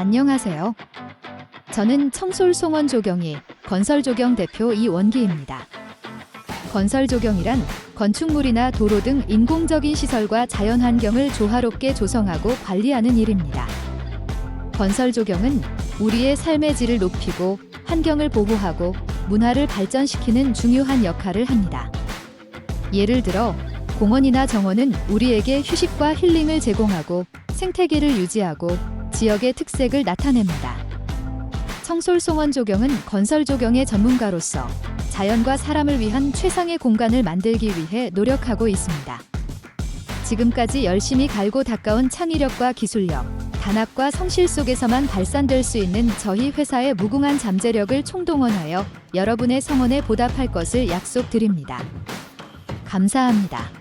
안녕하세요. 저는 청솔송원 조경이 건설 조경 대표 이원기입니다. 건설 조경이란 건축물이나 도로 등 인공적인 시설과 자연 환경을 조화롭게 조성하고 관리하는 일입니다. 건설 조경은 우리의 삶의 질을 높이고 환경을 보호하고 문화를 발전시키는 중요한 역할을 합니다. 예를 들어 공원이나 정원은 우리에게 휴식과 힐링을 제공하고 생태계를 유지하고 지역의 특색을 나타냅니다. 청솔송원 조경은 건설 조경의 전문가로서 자연과 사람을 위한 최상의 공간을 만들기 위해 노력하고 있습니다. 지금까지 열심히 갈고 닦아온 창의력과 기술력, 단합과 성실 속에서만 발산될 수 있는 저희 회사의 무궁한 잠재력을 총동원하여 여러분의 성원에 보답할 것을 약속드립니다. 감사합니다.